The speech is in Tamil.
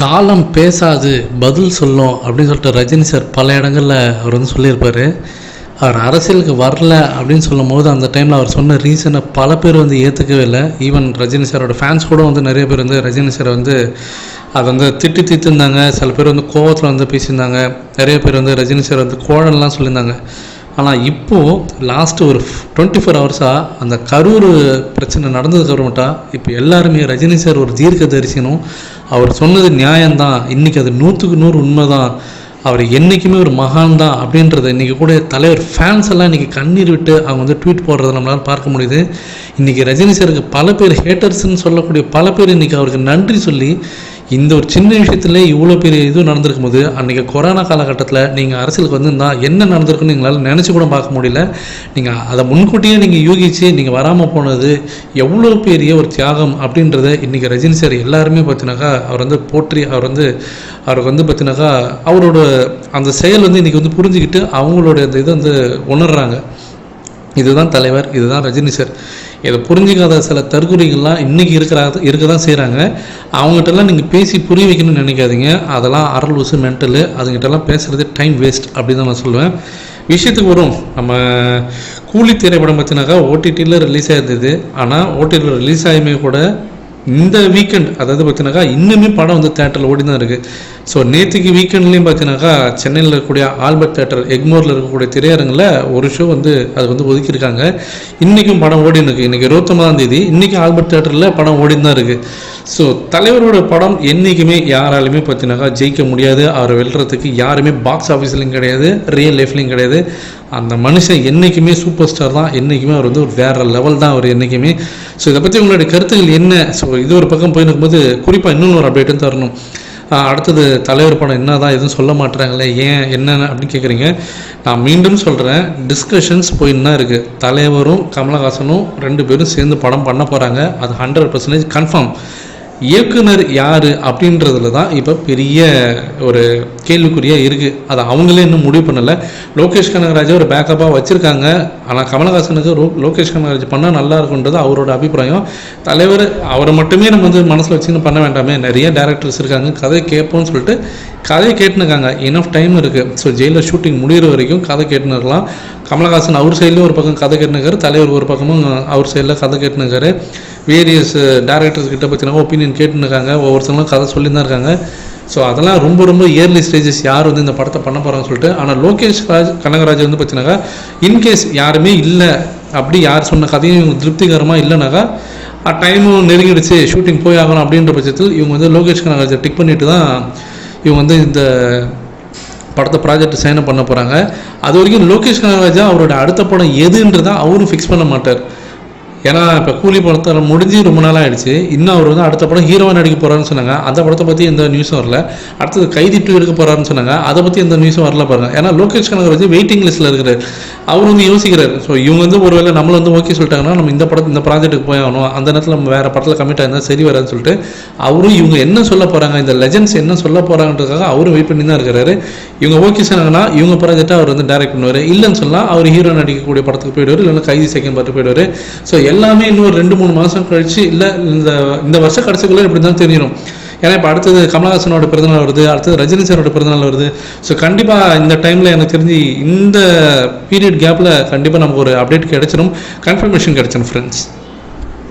காலம் பேசாது பதில் சொல்லும் அப்படின்னு சொல்லிட்டு ரஜினி சார் பல இடங்களில் அவர் வந்து சொல்லியிருப்பார். அவர் அரசியலுக்கு வரல அப்படின்னு சொல்லும் போது அந்த டைமில் அவர் சொன்ன ரீசனை பல பேர் வந்து ஏற்றுக்கவே இல்லை. ஈவன் ரஜினி சாரோட ஃபேன்ஸ் கூட வந்து நிறைய பேர் வந்து ரஜினி சாரை வந்து அதை வந்து திட்டி தீர்த்துருந்தாங்க சில பேர் வந்து கோவத்தில் வந்து பேசியிருந்தாங்க. நிறைய பேர் வந்து ரஜினி சார் வந்து கோழன்லாம் சொல்லியிருந்தாங்க. ஆனால் இப்போது லாஸ்ட்டு ஒரு டுவெண்ட்டி ஃபோர் ஹவர்ஸாக அந்த கரூர் பிரச்சனை நடந்ததுக்கு அப்புறமேட்டா இப்போ எல்லாருமே ரஜினி சார் ஒரு தீர்க்க தரிசனம் அவர் சொன்னது நியாயம்தான். இன்றைக்கி அது நூற்றுக்கு நூறு உண்மை தான் அவர் என்றைக்குமே ஒரு மகான் தான் அப்படின்றத இன்றைக்கி கூட தலைவர் ஃபேன்ஸ் எல்லாம் இன்றைக்கி கண்ணீர் விட்டு அவங்க வந்து ட்வீட் போடுறத நம்மளால் பார்க்க முடியுது. இன்றைக்கி ரஜினி சாருக்கு பல பேர் ஹேட்டர்ஸ்ன்னு சொல்லக்கூடிய பல பேர் இன்றைக்கி அவருக்கு நன்றி சொல்லி இந்த ஒரு சின்ன விஷயத்துல இவ்வளோ பெரிய இது நடந்திருக்கும் போது அன்றைக்கி கொரோனா காலகட்டத்தில் நீங்கள் அரசியலுக்கு வந்திருந்தால் என்ன நடந்திருக்குன்னு எங்களால் நினச்சி கூட பார்க்க முடியல. நீங்கள் அதை முன்கூட்டியே நீங்கள் யூகிச்சு நீங்கள் வராமல் போனது எவ்வளோ பெரிய ஒரு தியாகம் அப்படின்றத இன்றைக்கி ரஜினி சார் எல்லாருமே பார்த்தீங்கன்னாக்கா அவர் வந்து போற்றி அவர் வந்து அவருக்கு வந்து பார்த்தீங்கன்னாக்கா அவரோட அந்த செயல் வந்து இன்றைக்கி வந்து புரிஞ்சுக்கிட்டு அவங்களோட அந்த இதை வந்து உணர்றாங்க. இதுதான் தலைவர் இதுதான் ரஜினி சார். இதை புரிஞ்சிக்காத சில தற்குறிகள்லாம் இன்றைக்கி இருக்கிறா இருக்க தான் செய்கிறாங்க அவங்ககிட்டலாம் நீங்கள் பேசி புரிய வைக்கணும்னு நினைக்காதீங்க. அதெல்லாம் அரல் உசு மென்டலு அதுங்கிட்டலாம் பேசுகிறது டைம் வேஸ்ட் அப்படின்னு தான் நான் சொல்லுவேன். விஷயத்துக்கு வரும். நம்ம கூலி திரைப்படம் பார்த்தினாக்கா ஓடிடியில் ரிலீஸ் ஆயிருந்தது. ஆனால் ஓடிடியில் ரிலீஸ் ஆகியுமே கூட இந்த வீக்கெண்ட் அதாவது பார்த்தீங்கன்னாக்கா இன்னுமே படம் வந்து தேட்டரில் ஓடி தான் இருக்குது ஸோ நேற்றுக்கு வீக்கெண்ட்லேயும் பார்த்தீங்கன்னாக்கா சென்னையில் இருக்கக்கூடிய ஆல்பர்ட் தேட்டர் எக்மோரில் இருக்கக்கூடிய திரையரங்கில் ஒரு ஷோ வந்து அது வந்து ஒதுக்கியிருக்காங்க. இன்றைக்கும் படம் ஓடின்னு இருக்குது இன்றைக்கி இருபத்தொம்பதாம் தேதி இன்றைக்கி ஆல்பர்ட் தேட்டரில் படம் ஓடின்னு தான் இருக்குது ஸோ தலைவரோட படம் என்றைக்குமே யாராலுமே பார்த்தினாக்கா ஜெயிக்க முடியாது. அவரை வெல்றதுக்கு யாருமே பாக்ஸ் ஆஃபீஸ்லையும் கிடையாது ரியல் லைஃப்லையும் கிடையாது. அந்த மனுஷன் என்றைக்குமே சூப்பர் ஸ்டார் தான். என்றைக்குமே அவர் வந்து ஒரு வேறு லெவல் தான் அவர் என்றைக்குமே ஸோ இதை பற்றி உங்களுடைய கருத்துக்கள் என்ன? ஸோ இது ஒரு பக்கம் போய் இருக்கும்போது குறிப்பாக இன்னொன்று ஒரு அப்டேட்டும் தரணும். அடுத்தது தலைவர் படம் என்ன தான் எதுவும் சொல்ல மாட்டுறாங்களே ஏன் என்னென்ன அப்படின்னு கேட்குறீங்க நான் மீண்டும் சொல்கிறேன் டிஸ்கஷன்ஸ் போயின்னு தான் இருக்குது தலைவரும் கமலஹாசனும் ரெண்டு பேரும் சேர்ந்து படம் பண்ண போகிறாங்க அது ஹண்ட்ரட் பர்சன்டேஜ் கன்ஃபார்ம் இயக்குனர் யார் அப்படின்றதுல தான் இப்போ பெரிய ஒரு கேள்விக்குறியாக இருக்குது அதை அவங்களே இன்னும் முடிவு பண்ணலை. லோகேஷ் கனகராஜை ஒரு பேக்கப்பாக வச்சுருக்காங்க. ஆனால் கமலஹாசனுக்கு ரோ லோகேஷ் கனகராஜ் பண்ணால் நல்லா இருக்குன்றது அவரோட அபிப்பிராயம். தலைவர் அவரை மட்டுமே நம்ம வந்து மனசில் வச்சுன்னு பண்ண வேண்டாமே. நிறைய டேரக்டர்ஸ் இருக்காங்க. கதை கேட்போம்னு சொல்லிட்டு கதையை கேட்டுனுக்காங்க. இனஃப் டைம் இருக்குது ஸோ ஜெயிலில் ஷூட்டிங் முடிகிற வரைக்கும் கதை கேட்டுன்னு இருக்கலாம் கமலஹாசன் அவர் சைட்லேயும் ஒரு பக்கம் கதை கேட்டுனுக்காரு தலைவர் ஒரு பக்கமும் அவர் சைடில் கதை கேட்டுனுக்காரு வேரியஸ் டேரக்டர்ஸ் uh, கிட்ட பார்த்தீங்கன்னா ஒப்பீனியன் கேட்டுனுக்காங்க ஒவ்வொருத்தவங்களும் கதை சொல்லி தான் இருக்காங்க. ஸோ அதெல்லாம் ரொம்ப ரொம்ப இயர்லி ஸ்டேஜஸ் யார் வந்து இந்த படத்தை பண்ண போகிறாங்கன்னு சொல்லிட்டு. ஆனால் லோகேஷ் ராஜ் கனகராஜ் வந்து பார்த்தீங்கன்னாக்கா இன்கேஸ் யாருமே இல்லை அப்படி யார் சொன்ன கதையும் இவங்க திருப்திகரமாக இல்லைனாக்கா டைமும் நெருங்கிடுச்சு ஷூட்டிங் போய் ஆகணும் அப்படின்ற பட்சத்தில் இவங்க வந்து லோகேஷ் கனகராஜை டிக் பண்ணிட்டு தான் இவங்க வந்து இந்த படத்தை ப்ராஜெக்ட் சைன் பண்ண போகிறாங்க அது வரைக்கும் லோகேஷ் கனகராஜா அவரோட அடுத்த படம் எதுன்றதான் அவரும் ஃபிக்ஸ் பண்ண மாட்டார். ஏன்னா இப்போ கூலி படத்தில் முடிஞ்சு ரொம்ப நாள் ஆயிடுச்சு இன்னும் அவர் வந்து அடுத்த படம் ஹீரோவாக நடிக்க போகிறாருன்னு சொன்னாங்க. அந்த படத்தை பற்றி எந்த நியூஸும் வரல. அடுத்தது கைதி டூ எடுக்க போகிறாருன்னு சொன்னாங்க. அதை பற்றி எந்த நியூஸும் வரல பாருங்க. ஏன்னா லோகேஷ் கனகராஜ் வெயிட்டிங் லிஸ்ட்டில் இருக்கிறார் அவர் வந்து யோசிக்கிறார். ஸோ இவங்க வந்து ஒருவேளை நம்மள வந்து ஓகே சொல்லிட்டாங்கன்னா நம்ம இந்த படம் இந்த ப்ராஜெக்ட்டுக்கு போய் ஆகணும். அந்த நேரத்தில் நம்ம வேறு படத்தில் கமிட் ஆயிருந்தால் சரி வராதுன்னு சொல்லிட்டு அவரும் இவங்க என்ன சொல்ல போகிறாங்க இந்த லெஜன்ஸ் என்ன சொல்ல போகிறாங்கன்றதுக்காக அவரும் வெயிட் பண்ணி தான் இருக்கிறாரு. இவங்க ஓகே சொன்னாங்கன்னா இவங்க ப்ராஜெக்ட்டை அவர் வந்து டைரக்ட் பண்ணுவார். இல்லைன்னு சொன்னால் அவர் ஹீரோ நடிக்கக்கூடிய படத்துக்கு போயிடுவார். இல்லைன்னா கைதி செகண்ட் பார்த்து போயிடுவார். ஸோ எல்லாமே இன்னும் ரெண்டு மூணு மாதம் கழிச்சு இல்லை இந்த இந்த வருஷம் கடைசிக்குள்ளே இப்படி தான் தெரியும். ஏன்னா இப்போ அடுத்தது கமலஹாசனோட பிறந்தநாள் வருது அடுத்தது ரஜினி சாரோட பிறந்தநாள் வருது. ஸோ கண்டிப்பாக இந்த டைமில் எனக்கு தெரிஞ்சு இந்த பீரியட் கேப்பில் கண்டிப்பாக நமக்கு ஒரு அப்டேட் கிடைச்சிடும் கன்ஃபர்மேஷன் கிடைச்சிடும் ஃப்ரெண்ட்ஸ்